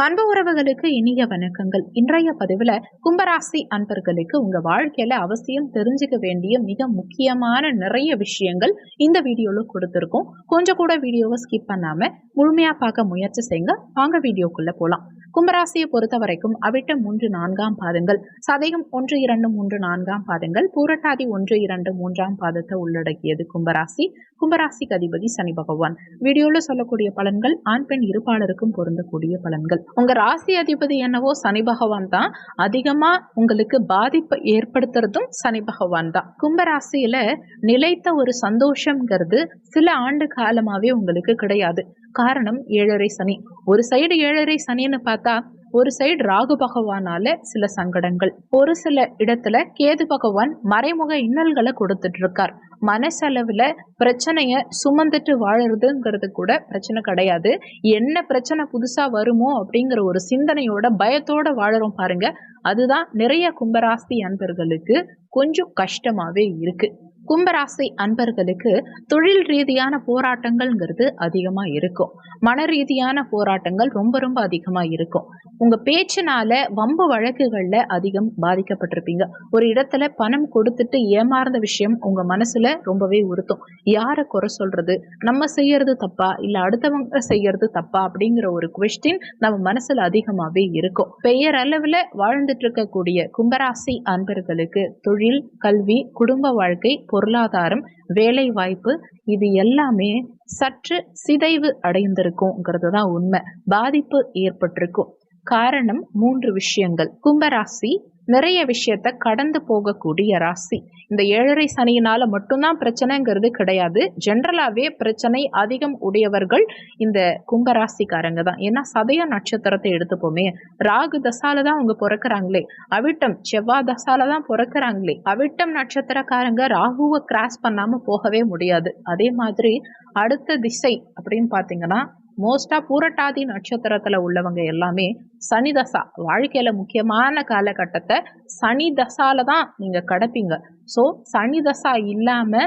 அன்பு உறவுகளுக்கு இனிய வணக்கங்கள். இன்றைய பதிவுல கும்பராசி அன்பர்களுக்கு உங்க வாழ்க்கையில அவசியம் தெரிஞ்சுக்க வேண்டிய மிக முக்கியமான நிறைய விஷயங்கள் இந்த வீடியோல கொடுத்துருக்கோம். கொஞ்சம் கூட வீடியோவை ஸ்கிப் பண்ணாம முழுமையா பார்க்க முயற்சி செய்யுங்க. வாங்க வீடியோக்குள்ள போலாம். கும்பராசியை பொறுத்த வரைக்கும் அவிட்ட மூன்று நான்காம் பாதங்கள் சதயம் ஒன்று இரண்டு மூன்று நான்காம் பாதங்கள் பூரட்டாதி ஒன்று இரண்டு மூன்றாம் பாதத்தை உள்ளடக்கியது கும்பராசி. கும்பராசிக்கு அதிபதி சனி பகவான். வீடியோல சொல்லக்கூடிய பலன்கள் ஆண் பெண் இருப்பாளருக்கும் பொருந்தக்கூடிய பலன்கள். உங்க ராசி அதிபதி என்னவோ சனி பகவான் தான். அதிகமா உங்களுக்கு பாதிப்பை ஏற்படுத்துறதும் சனி பகவான் தான். கும்பராசியில நிலைத்த ஒரு சந்தோஷம்ங்கிறது சில ஆண்டு காலமாவே உங்களுக்கு கிடையாது. காரணம் ஏழரை சனி. ஒரு சைடு ஏழரை சனின்னு பார்த்தா ஒரு சைடு ராகு பகவானால சில சங்கடங்கள். ஒரு சில இடத்துல கேது பகவான் மறைமுக இன்னல்களை கொடுத்துட்டு இருக்கார் மனசளவுல பிரச்சனைய சுமந்துட்டு வாழறதுங்கிறது கூட பிரச்சனை கிடையாது. என்ன பிரச்சனை புதுசா வருமோ அப்படிங்கிற ஒரு சிந்தனையோட பயத்தோட வாழறோம் பாருங்க. அதுதான் நிறைய கும்பராசி அன்பர்களுக்கு கொஞ்சம் கஷ்டமாவே இருக்கு. கும்பராசி அன்பர்களுக்கு தொழில் ரீதியான போராட்டங்கள்ங்கிறது அதிகமாக இருக்கும். மன ரீதியான போராட்டங்கள் ரொம்ப ரொம்ப அதிகமாக இருக்கும். உங்கள் பேச்சினால வம்பு வழக்குகளில் அதிகம் பாதிக்கப்பட்டிருப்பீங்க. ஒரு இடத்துல பணம் கொடுத்துட்டு ஏமாறுந்த விஷயம் உங்கள் மனசில் ரொம்பவே உறுத்தும். யாரை குறை சொல்கிறது நம்ம செய்யறது தப்பா? இல்லை அடுத்தவங்க செய்யறது தப்பா? அப்படிங்கிற ஒரு கொஸ்டின் நம்ம மனசில் அதிகமாகவே இருக்கும். பெயர் அளவில் வாழ்ந்துட்டு இருக்கக்கூடிய கும்பராசி அன்பர்களுக்கு தொழில் கல்வி குடும்ப வாழ்க்கை பொருளாதாரம் வேலை வாய்ப்பு இது எல்லாமே சற்று சிதைவு அடைந்திருக்கும்ங்கிறது தான் உண்மை. பாதிப்பு ஏற்பட்டிருக்கும். காரணம் மூன்று விஷயங்கள். கும்பராசி நிறைய விஷயத்த கடந்து போகக்கூடிய ராசி. இந்த ஏழரை சனியினால மட்டும்தான் பிரச்சனைங்கிறது கிடையாது. ஜென்ரலாகவே பிரச்சனை அதிகம் உடையவர்கள் இந்த கும்பராசிக்காரங்க தான். ஏன்னா சதய நட்சத்திரத்தை எடுத்துப்போமே. ராகு தசால தான் அவங்க பிறக்கிறாங்களே. அவிட்டம் செவ்வாய் தசால தான் பிறக்கிறாங்களே. அவிட்டம் நட்சத்திரக்காரங்க ராகுவை கிராஸ் பண்ணாம போகவே முடியாது. அதே மாதிரி அடுத்த திசை அப்படின்னு பார்த்தீங்கன்னா மோஸ்டா பூரட்டாதி நட்சத்திரத்துல உள்ளவங்க எல்லாமே சனி தசா வாழ்க்கையில முக்கியமான காலகட்டத்தை சனி தசால தான் நீங்க கடப்பீங்க. ஸோ சனி தசா இல்லாம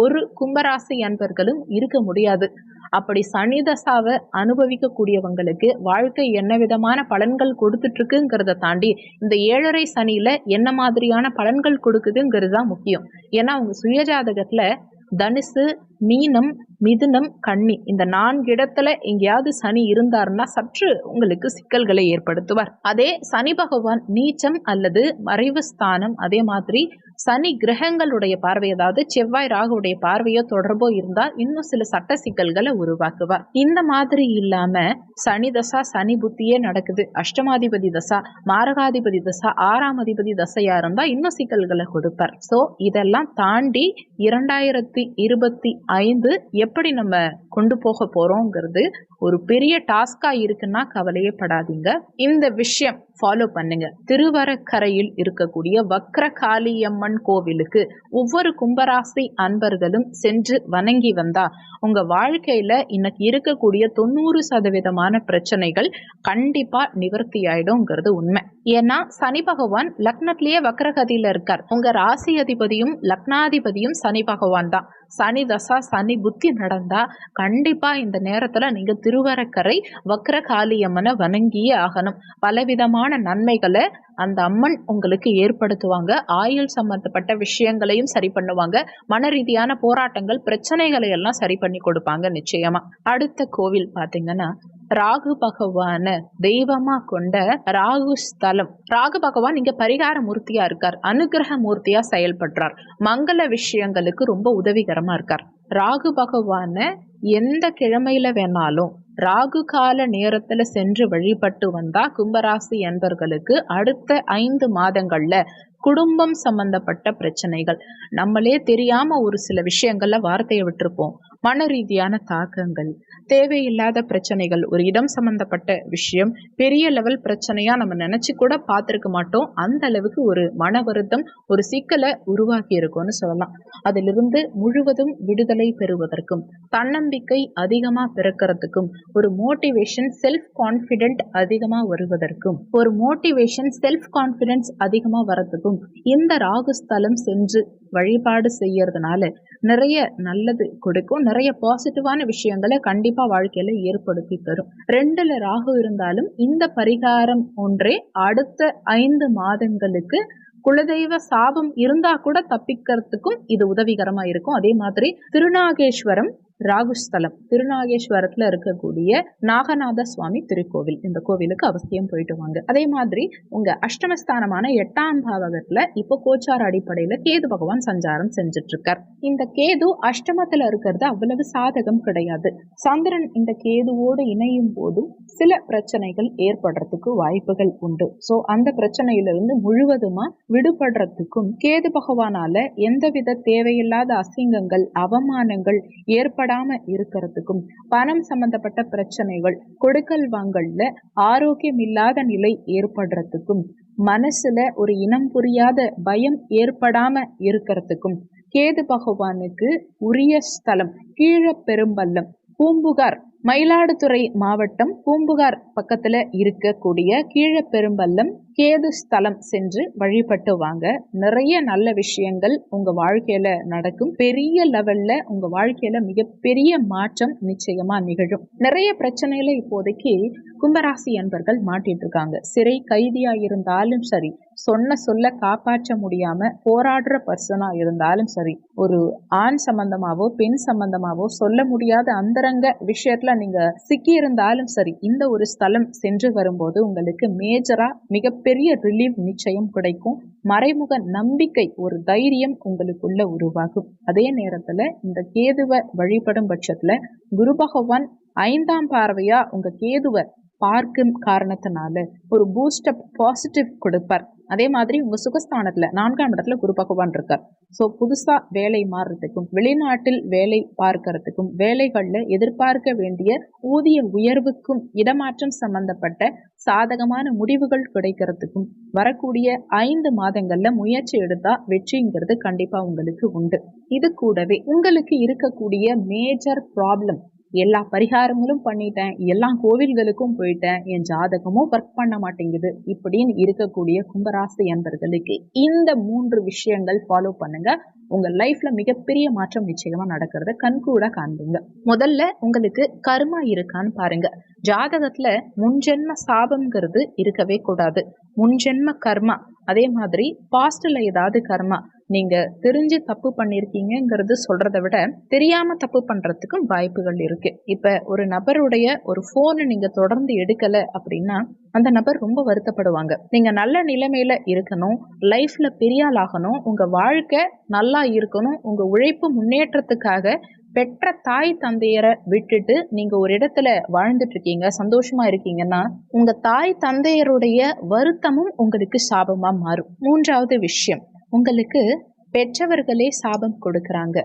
ஒரு கும்பராசி அன்பர்களும் இருக்க முடியாது. அப்படி சனி தசாவை அனுபவிக்கக்கூடியவங்களுக்கு வாழ்க்கை என்ன விதமான பலன்கள் கொடுத்துட்டு இருக்குங்கிறத தாண்டி இந்த ஏழரை சனியில என்ன மாதிரியான பலன்கள் கொடுக்குதுங்கிறது தான் முக்கியம். ஏன்னா அவங்க சுயஜாதகத்துல தனுசு மீனம் மிதுனம் கன்னி. இந்த நான்கு இடத்துல எங்கேயாவது சனி இருந்தாருன்னா சற்று உங்களுக்கு சிக்கல்களை ஏற்படுத்துவார். அதே சனி பகவான் நீச்சம் அல்லது மறைவு ஸ்தானம் அதே மாதிரி சனி கிரகங்களுடைய பார்வை அதாவது செவ்வாய் ராகுடைய பார்வையோ தொடர்போ இருந்தால் இன்னும் சில சட்ட சிக்கல்களை உருவாக்குவார். இந்த மாதிரி இல்லாம சனி தசா சனி புத்தியே நடக்குது. அஷ்டமாதிபதி தசா மாரகாதிபதி தசா ஆறாம் அதிபதி தசையா இருந்தா இன்னும் சிக்கல்களை கொடுப்பார். சோ இதெல்லாம் தாண்டி இரண்டாயிரத்தி இருபத்தி ஐந்து எப்படி நம்ம கொண்டு போக போறோங்கிறது ஒரு பெரிய டாஸ்கா இருக்குன்னா கவலையே படாதீங்க. இந்த விஷயம் ஃபாலோ பண்ணுங்க. திருவரக்கரையில் இருக்கக்கூடிய வக்ரகாளியம்மன் கோவிலுக்கு ஒவ்வொரு கும்பராசி அன்பர்களும் சென்று வணங்கி வந்தா உங்க வாழ்க்கையில இன்னைக்கு இருக்கக்கூடிய தொண்ணூறு சதவீதமான பிரச்சனைகள் கண்டிப்பா நிவர்த்தி ஆயிடும்ங்கிறது உண்மை. ஏன்னா சனி பகவான் லக்னத்திலேயே வக்ரகதியில இருக்கார். உங்க ராசி அதிபதியும் லக்னாதிபதியும் சனி பகவான் தான். சனி தசா சனி புத்தி நடந்தா கண்டிப்பா இந்த நேரத்துல நீங்க திருவரக்கரை வக்ர காளியம்மனை வணங்கியே ஆகணும். பலவிதமான நன்மைகளை அந்த அம்மன் உங்களுக்கு ஏற்படுத்துவாங்க. ஆயுள் சம்பந்தப்பட்ட விஷயங்களையும் சரி பண்ணுவாங்க. மன ரீதியான போராட்டங்கள் பிரச்சனைகளை எல்லாம் சரி பண்ணி கொடுப்பாங்க நிச்சயமா. அடுத்த கோவில் பாத்தீங்கன்னா ராகு பகவான தெய்வமா கொண்ட ராகு ஸ்தலம். ராகு பகவான் இங்க பரிகார மூர்த்தியா இருக்கார். அனுகிரக மூர்த்தியா செயல்படுறார். மங்கள விஷயங்களுக்கு ரொம்ப உதவிகரம் இருக்கார். ராகு பகவான எந்த கிழமையில வேணாலும் ராகு கால நேரத்துல சென்று வழிபட்டு வந்தா கும்பராசி என்பர்களுக்கு அடுத்த ஐந்து மாதங்கள்ல குடும்பம் சம்பந்தப்பட்ட பிரச்சனைகள். நம்மளே தெரியாம ஒரு சில விஷயங்கள்ல வார்த்தையை விட்டுருப்போம். மன ரீதியான தாக்கங்கள் தேவையில்லாத பிரச்சனைகள் ஒரு இடம் சம்பந்தப்பட்ட விஷயம் பெரிய லெவல் பிரச்சனையா நம்ம நினைச்சு கூட பார்த்துருக்க மாட்டோம். அந்த அளவுக்கு ஒரு மன வருத்தம் ஒரு சிக்கலை உருவாக்கி இருக்கும்னு சொல்லலாம். அதிலிருந்து முழுவதும் விடுதலை பெறுவதற்கும் தன்னம்பிக்கை அதிகமா பிறக்கிறதுக்கும் ஒரு மோட்டிவேஷன் செல்ஃப் கான்ஃபிடென்ட் அதிகமா வருவதற்கும் ஒரு மோட்டிவேஷன் செல்ஃப் கான்ஃபிடென்ஸ் அதிகமா வரதுக்கும் இருக்கும் இந்த ராகு ஸ்தலம் சென்று வழிபாடு செய்யறதுனால நிறைய நல்லது கொடுக்கும். நிறைய பாசிட்டிவான விஷயங்களை கண்டிப்பா வாழ்க்கையில ஏற்படுத்தி தரும். ரெண்டுல ராகு இருந்தாலும் இந்த பரிகாரம் ஒன்றே அடுத்த ஐந்து மாதங்களுக்கு குலதெய்வ சாபம் இருந்தா கூட தப்பிக்கிறதுக்கும் இது உதவிகரமா இருக்கும். அதே மாதிரி திருநாகேஸ்வரம் ராகுஸ்தலம். திருநாகேஸ்வரத்துல இருக்கக்கூடிய நாகநாத சுவாமி திருக்கோவில். இந்த கோவிலுக்கு அவசியம் போயிட்டு வாங்க. அதே மாதிரி உங்க அஷ்டமஸ்தானமான எட்டாம் பாவகத்துல இப்போ கோச்சார அடிப்படையில கேது பகவான் சஞ்சாரம் செஞ்சுட்டு இருக்கார் இந்த கேது அஷ்டமத்துல இருக்கிறது அவ்வளவு சாதகம் கிடையாது. சந்திரன் இந்த கேதுவோடு இணையும் போதும் சில பிரச்சனைகள் ஏற்படுறதுக்கு வாய்ப்புகள் உண்டு. சோ அந்த பிரச்சனையிலிருந்து முழுவதுமா விடுபடுறதுக்கும் கேது பகவானால எந்தவித தேவையில்லாத அசிங்கங்கள் அவமானங்கள் ஏற்பட ஏற்படாம இருக்கிறதுக்கும் பணம் சம்பந்தப்பட்ட பிரச்சனைகள் கொடுக்கல் வாங்கல்ல ஆரோக்கியம் இல்லாத நிலை ஏற்படுறதுக்கும் மனசுல ஒரு இனம் புரியாத பயம் ஏற்படாம இருக்கிறதுக்கும் கேது பகவானுக்கு உரிய ஸ்தலம் கீழ பெரும்பள்ளம் பூம்புகார் மயிலாடுதுறை மாவட்டம் பூம்புகார் பக்கத்துல இருக்கக்கூடிய கீழ பெரும்பள்ளம் கேது ஸ்தலம் சென்று வழிபட்டு வாங்க. நிறைய நல்ல விஷயங்கள் உங்கள் வாழ்க்கையில் நடக்கும். பெரிய லெவலில் உங்கள் வாழ்க்கையில் மிகப்பெரிய மாற்றம் நிச்சயமாக நிகழும். நிறைய பிரச்சனைகளை இப்போதைக்கு கும்பராசி அன்பர்கள் மாட்டிட்டு இருக்காங்க. சிறை கைதியா இருந்தாலும் சரி சொன்ன சொல்ல காப்பாற்ற முடியாம போராடுற பர்சனா இருந்தாலும் சரி ஒரு ஆண் சம்பந்தமாவோ பெண் சம்பந்தமாவோ சொல்ல முடியாத அந்தரங்க விஷயத்துல நீங்க சிக்கி இருந்தாலும் சரி இந்த ஒரு ஸ்தலம் சென்று வரும்போது உங்களுக்கு மேஜரா மிகப்பெரிய பெரிய ரிலீவ் நிச்சயம் கிடைக்கும். மறைமுக நம்பிக்கை ஒரு தைரியம் உங்களுக்குள்ள உருவாகும். அதே நேரத்துல இந்த கேதுவை வழிபடும் பட்சத்துல குரு பகவான் ஐந்தாம் பார்வையா உங்க கேதுவை பார்க்கும் காரணத்தினால ஒரு பூஸ்டப் பாசிட்டிவ் கொடுப்பார். அதே மாதிரி உங்க சுகஸ்தானத்துல நான்காம் இடத்துல குரு பகவான் இருக்கார். ஸோ புதுசாக வேலை மாறுறதுக்கும் வெளிநாட்டில் வேலை பார்க்கறதுக்கும் வேலைகளில் எதிர்பார்க்க வேண்டிய ஊதிய உயர்வுக்கும் இடமாற்றம் சம்பந்தப்பட்ட சாதகமான முடிவுகள் கிடைக்கிறதுக்கும் வரக்கூடிய ஐந்து மாதங்கள்ல முயற்சி எடுத்தா வெற்றிங்கிறது கண்டிப்பா உங்களுக்கு உண்டு. இது கூடவே உங்களுக்கு இருக்கக்கூடிய மேஜர் ப்ராப்ளம் எல்லா பரிகாரங்களும் பண்ணிட்டேன். எல்லா கோவில்களுக்கும் போயிட்டேன். என் ஜாதகமும் ஒர்க் பண்ண மாட்டேங்குது. இப்படின்னு இருக்கக்கூடிய கும்பராசி அன்பர்களுக்கு இந்த மூன்று விஷயங்கள் ஃபாலோ பண்ணுங்க. உங்க லைஃப்ல மிகப்பெரிய மாற்றம் நிச்சயமா நடக்கிறத கண்கூட காண்பீங்க. முதல்ல உங்களுக்கு கர்மா இருக்கான்னு பாருங்க. ஜாதகத்துல முன்ஜென்ம சாபம்ங்கிறது இருக்கவே கூடாது. முன்ஜென்ம கர்மா. அதே மாதிரி பாஸ்ட்ல ஏதாவது கர்மா. நீங்க தெரிஞ்சு தப்பு பண்ணிருக்கீங்கிறது சொல்கிறத விட தெரியாம தப்பு பண்றதுக்கும் வாய்ப்புகள் இருக்கு. இப்ப ஒரு நபருடைய ஒரு ஃபோனை நீங்க தொடர்ந்து எடுக்கல அப்படின்னா அந்த நபர் ரொம்ப வருத்தப்படுவாங்க. நீங்க நல்ல நிலைமையில இருக்கணும் லைஃப்ல பெரியாளாகணும் உங்கள் உங்க வாழ்க்கை நல்லா இருக்கணும் உங்க உழைப்பு முன்னேற்றத்துக்காக பெற்ற தாய் தந்தையரை விட்டுட்டு நீங்க ஒரு இடத்துல வாழ்ந்துட்டு இருக்கீங்க சந்தோஷமா இருக்கீங்கன்னா உங்க தாய் தந்தையருடைய வருத்தமும் உங்களுக்கு சாபமா மாறும். மூன்றாவது விஷயம் உங்களுக்கு பெற்றவர்களே சாபம் கொடுக்குறாங்க.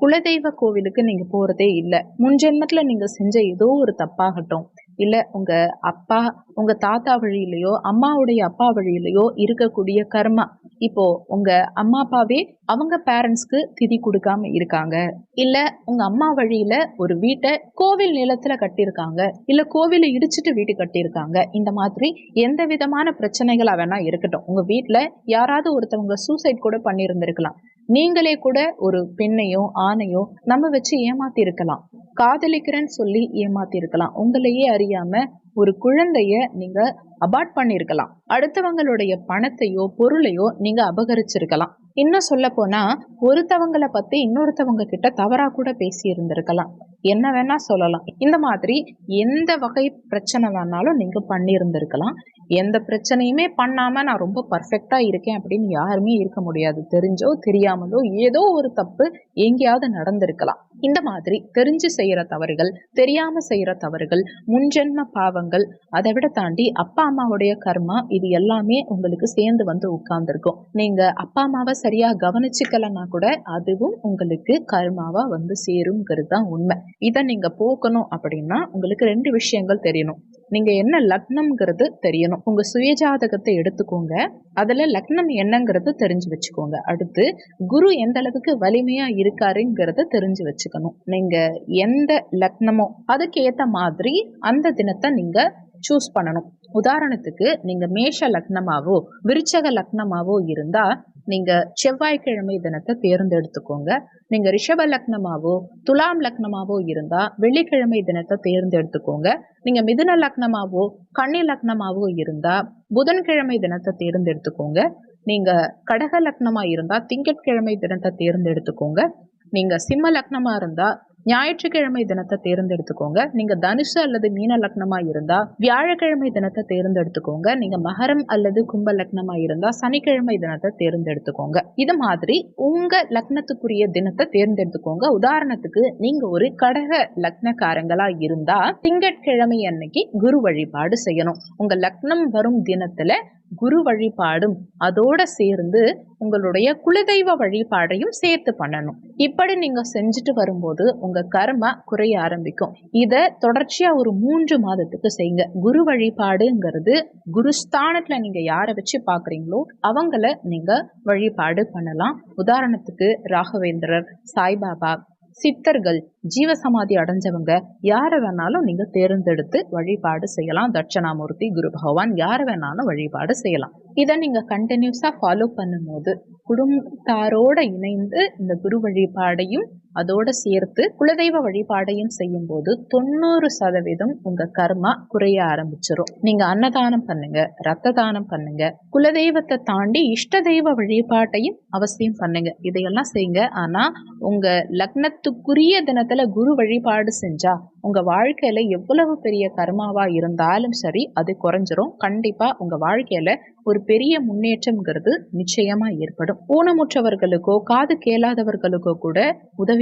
குலதெய்வ கோவிலுக்கு நீங்க போறதே இல்லை. முன்ஜென்மத்தில் நீங்க செஞ்ச ஏதோ ஒரு தப்பாகட்டும். இல்ல உங்க அப்பா உங்க தாத்தா வழியிலையோ அம்மாவுடைய அப்பா வழியிலையோ இருக்கக்கூடிய கர்மா இப்போ உங்க அம்மா அப்பாவே அவங்க பேரண்ட்ஸ்க்கு திதி கொடுக்காம இருக்காங்க. இல்ல உங்க அம்மா வழியில ஒரு வீட்டை கோவில் நிலத்துல கட்டியிருக்காங்க. இல்ல கோவிலை இடிச்சிட்டு வீடு கட்டியிருக்காங்க. இந்த மாதிரி எந்த விதமான பிரச்சனைகளா வேணா இருக்கட்டும். உங்க வீட்டுல யாராவது ஒருத்தவங்க சூசைட் கூட பண்ணியிருந்திருக்கலாம். நீங்களே கூட ஒரு பெண்ணையோ ஆணையோ நம்ம வச்சு ஏமாத்தி இருக்கலாம் காதலிக்கிறேன்னு சொல்லி ஏமாத்தி இருக்கலாம் உங்களையே அறியாம ஒரு குழந்தைய நீங்க அபார்ட் பண்ணிருக்கலாம். அடுத்தவங்களுடைய பணத்தையோ பொருளையோ நீங்க அபகரிச்சிருக்கலாம். இன்னும் சொல்ல போனா ஒருத்தவங்களை பத்தி இன்னொருத்தவங்க கிட்ட தவறா கூட பேசி இருந்திருக்கலாம். என்ன வேணா சொல்லலாம். இந்த மாதிரி எந்த வகை பிரச்சனை வேணாலும் நீங்க பண்ணியிருந்திருக்கலாம் எந்த பிரச்சனையுமே பண்ணாம நான் ரொம்ப பர்ஃபெக்டா இருக்கேன் அப்படின்னு யாருமே இருக்க முடியாது. தெரிஞ்சோ தெரியாமலோ ஏதோ ஒரு தப்பு எங்கேயாவது நடந்திருக்கலாம். இந்த மாதிரி தெரிஞ்சு செய்யற தவறுகள் தெரியாம செய்யற தவறுகள் முன்ஜென்ம பாவங்கள் அதை விட தாண்டி அப்பா அம்மாவுடைய கர்மா இது எல்லாமே உங்களுக்கு சேர்ந்து வந்து உட்கார்ந்துருக்கும். நீங்க அப்பா அம்மாவை சரியா கவனிச்சுக்கலன்னா கூட அதுவும் உங்களுக்கு கர்மாவா வந்து சேருங்கிறது தான் உண்மை. இதை நீங்க போக்கணும் அப்படின்னா உங்களுக்கு ரெண்டு விஷயங்கள் தெரியணும். நீங்க என்ன லக்னம்ங்கிறது தெரியணும். உங்க சுயஜாதகத்தை எடுத்துக்கோங்க. அதுல லக்னம் என்னங்கிறது தெரிஞ்சு வச்சுக்கோங்க. அடுத்து குரு எந்த அளவுக்கு வலிமையா இருக்காருங்கிறத தெரிஞ்சு வச்சுக்கணும். நீங்க எந்த லக்னமோ அதுக்கு ஏத்த மாதிரி அந்த தினத்தை நீங்க சூஸ் பண்ணணும். உதாரணத்துக்கு நீங்க மேஷ லக்னமாவோ விருச்சக லக்னமாவோ இருந்தா நீங்க செவ்வாய்க்கிழமை தினத்தை தேர்ந்தெடுத்துக்கோங்க. நீங்க ரிஷப லக்னமாவோ துலாம் லக்னமாவோ இருந்தா வெள்ளிக்கிழமை தினத்தை தேர்ந்தெடுத்துக்கோங்க. நீங்க மிதுன லக்னமாவோ கன்னி லக்னமாவோ இருந்தா புதன்கிழமை தினத்தை தேர்ந்தெடுத்துக்கோங்க. நீங்க கடக லக்னமா இருந்தா திங்கட்கிழமை தினத்தை தேர்ந்தெடுத்துக்கோங்க. நீங்க சிம்ம லக்னமா இருந்தா ஞாயிற்றுக்கிழமை தினத்தை தேர்ந்தெடுத்துக்கோங்க. நீங்க தனுஷு அல்லது மீன லக்னமா இருந்தா வியாழக்கிழமை தினத்தை தேர்ந்தெடுத்துக்கோங்க. நீங்க மகரம் அல்லது கும்ப லக்னமா இருந்தா சனிக்கிழமை தினத்தை தேர்ந்தெடுத்துக்கோங்க. இது மாதிரி உங்க லக்னத்துக்குரிய தினத்தை தேர்ந்தெடுத்துக்கோங்க. உதாரணத்துக்கு நீங்க ஒரு கடக லக்னக்காரங்களா இருந்தா திங்கட்கிழமை அன்னைக்கு குரு வழிபாடு செய்யணும். உங்க லக்னம் வரும் தினத்துல குரு வழிபாடும் அதோட சேர்ந்து உங்களுடைய குலதெய்வ வழிபாடையும் சேர்த்து பண்ணணும். இப்படி நீங்க செஞ்சுட்டு வரும்போது உங்க கர்மா குறைய ஆரம்பிக்கும். இத தொடர்ச்சியா ஒரு மூன்று மாதத்துக்கு செய்யுங்க குரு வழிபாடுங்கிறது குருஸ்தானத்துல நீங்க யாரை வச்சு பாக்குறீங்களோ அவங்கள நீங்க வழிபாடு பண்ணலாம். உதாரணத்துக்கு ராகவேந்திரர் சாய்பாபா சித்தர்கள் ஜீவசமாதி அடைஞ்சவங்க யாரை வேணாலும் நீங்க தேர்ந்தெடுத்து வழிபாடு செய்யலாம். தட்சணாமூர்த்தி குரு பகவான் யாரை வேணாலும் வழிபாடு செய்யலாம். இதை நீங்க கண்டினியூஸா ஃபாலோ பண்ணும்போது குடும்பத்தாரோட இணைந்து இந்த குரு வழிபாடையும் அதோட சேர்த்து குலதெய்வ வழிபாடையும் செய்யும் போது தொண்ணூறு சதவீதம் உங்க கர்மா குறைய ஆரம்பிச்சிடும் நீங்க அன்னதானம் பண்ணுங்க ரத்த தானம் பண்ணுங்க குலதெய்வத்தை தாண்டி இஷ்ட தெய்வ வழிபாட்டையும் அவசியம் பண்ணுங்க. இதையெல்லாம் செய்யுங்க. ஆனா உங்க லக்னத்துக்குரிய தினத்துல குரு வழிபாடு செஞ்சா உங்க வாழ்க்கையில எவ்வளவு பெரிய கர்மாவா இருந்தாலும் சரி அது குறைஞ்சிரும். கண்டிப்பா உங்க வாழ்க்கையில ஒரு பெரிய முன்னேற்றம்ங்கிறது நிச்சயமா ஏற்படும். ஊனமுற்றவர்களுக்கோ காது கேளாதவர்களுக்கோ கூட உதவி